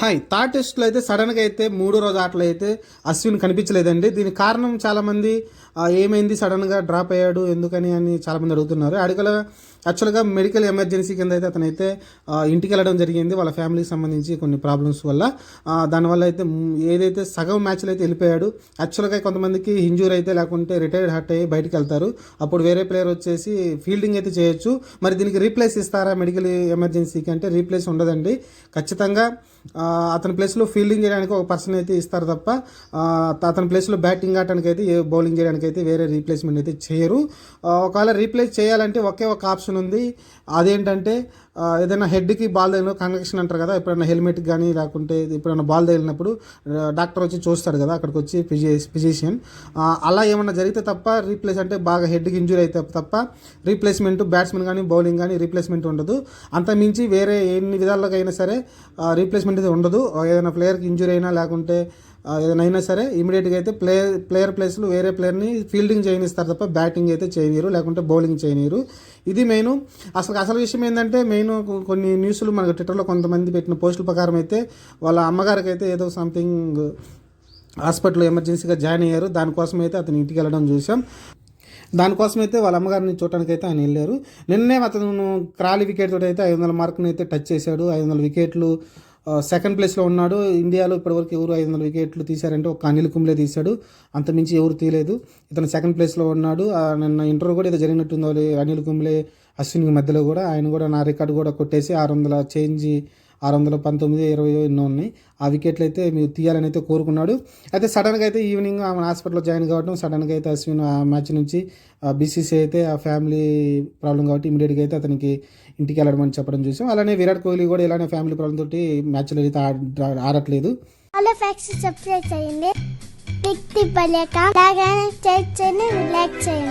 Hi third టెస్ట్లో అయితే సడన్గా అయితే మూడో రోజు ఆటలు అయితే అశ్విన్ కనిపించలేదండి. దీని కారణం చాలామంది ఏమైంది సడన్గా డ్రాప్ అయ్యాడు ఎందుకని అని చాలామంది అడుగుతున్నారు. అడిగల యాక్చువల్గా మెడికల్ ఎమర్జెన్సీ కింద అయితే అతనైతే ఆ, ఇంటికి వెళ్ళడం జరిగింది. వాళ్ళ ఫ్యామిలీకి సంబంధించి కొన్ని ప్రాబ్లమ్స్ వల్ల దానివల్ల అయితే ఏదైతే సగం మ్యాచ్లు అయితే వెళ్ళిపోయాడు. యాక్చువల్గా కొంతమందికి ఇంజూర్ అయితే లేకుంటే రిటైర్డ్ హర్ట్ అయ్యి బయటికి వెళ్తారు. అప్పుడు వేరే ప్లేయర్ వచ్చేసి ఫీల్డింగ్ అయితే చేయొచ్చు. మరి దీనికి రీప్లేస్ ఇస్తారా మెడికల్ ఎమర్జెన్సీకి అంటే రీప్లేస్ ఉండదండి. ఖచ్చితంగా అతని ప్లేస్లో ఫీల్డింగ్ చేయడానికి ఒక పర్సన్ అయితే ఇస్తారు తప్ప అతని ప్లేస్లో బ్యాటింగ్ ఆడటానికి అయితే ఏ బౌలింగ్ చేయడానికి అయితే వేరే రీప్లేస్మెంట్ అయితే చేయరు. ఒకవేళ రీప్లేస్ చేయాలంటే ఒకే ఒక ఆప్షన్ ఉంది. అదేంటంటే ఏదైనా హెడ్కి బాల్ తగిలిన కన్వెక్షన్ అంటారు కదా ఎప్పుడైనా హెల్మెట్ కానీ లేకుంటే ఎప్పుడైనా బాల్ తగిలినప్పుడు డాక్టర్ వచ్చి చూస్తాడు కదా అక్కడికి వచ్చి ఫిజి ఫిజిషియన్ అలా ఏమైనా జరిగితే తప్ప రీప్లేస్ అంటే బాగా హెడ్కి ఇంజూరీ అయితే తప్ప రీప్లేస్మెంట్ బ్యాట్స్మెన్ కానీ బౌలింగ్ కానీ రీప్లేస్మెంట్ ఉండదు. అంత మించి వేరే ఎన్ని విధాలకైనా అయినా సరే రీప్లేస్మెంట్ అయితే ఉండదు. ఏదైనా ప్లేయర్కి ఇంజూరీ అయినా లేకుంటే ఏదైనా సరే ఇమీడియట్గా అయితే ప్లేయర్ ప్లేయర్ ప్లేస్లో వేరే ప్లేయర్ని ఫీల్డింగ్ చేయనిస్తారు తప్ప బ్యాటింగ్ అయితే చేయనీరు లేకుంటే బౌలింగ్ చేయనీరు ఇది మెయిన్ అసలు అసలు విషయం ఏంటంటే మెయిన్ కొన్ని న్యూస్లు మనకు ట్విట్టర్లో కొంతమంది పెట్టిన పోస్టుల ప్రకారం అయితే వాళ్ళ అమ్మగారికి అయితే ఏదో సంథింగ్ హాస్పిటల్లో ఎమర్జెన్సీగా జాయిన్ అయ్యారు. దానికోసం అయితే అతను ఇంటికి వెళ్ళడం చూసాం దానికోసం అయితే వాళ్ళ అమ్మగారిని చూడటానికి అయితే ఆయన వెళ్ళారు. నిన్నే అతను క్రాలి వికెట్ తోటి అయితే ఐదు వందల మార్కుని అయితే టచ్ చేశాడు. ఐదు వందల వికెట్లు సెకండ్ ప్లేస్లో ఉన్నాడు. ఇండియాలో ఇప్పటివరకు ఎవరు ఐదు వందల వికెట్లు తీశారంటే ఒక అనిల్ కుంబ్లే తీశాడు. అంతమించి ఎవరు తీయలేదు. ఇతను సెకండ్ ప్లేస్లో ఉన్నాడు. ఆ, నిన్న ఇంటర్వ్యూ కూడా ఇది జరిగినట్టుంది. అనిల్ కుంబ్లే అశ్విన్ మధ్యలో కూడా ఆయన కూడా నా రికార్డు కూడా కొట్టేసి ఆరు వందల చేంజ్ ఆరు వందల పంతొమ్మిది ఇరవై ఎన్నో ఉన్నాయి. ఆ వికెట్లు అయితే మీరు తీయాలని అయితే కోరుకున్నాడు. అయితే సడన్గా అయితే ఈవినింగ్ ఆమె హాస్పిటల్లో జాయిన్ కావడం సడన్గా అయితే అశ్విన్ ఆ మ్యాచ్ నుంచి బీసీసీ అయితే ఆ ఫ్యామిలీ ప్రాబ్లం కాబట్టి ఇమీడియట్గా అయితే అతనికి ఇంటికి వెళ్ళడం అని చెప్పడం చూసాం. అలానే విరాట్ కోహ్లీ కూడా ఇలానే ఫ్యామిలీ ప్రాబ్లం తోటి మ్యాచ్లో అయితే ఆడ- ఆడట్లేదు. హలో ఫ్యాక్స్ సబ్స్క్రైబ్ చేయండి. లాగానే చేయండి రిలాక్స్ చేయండి.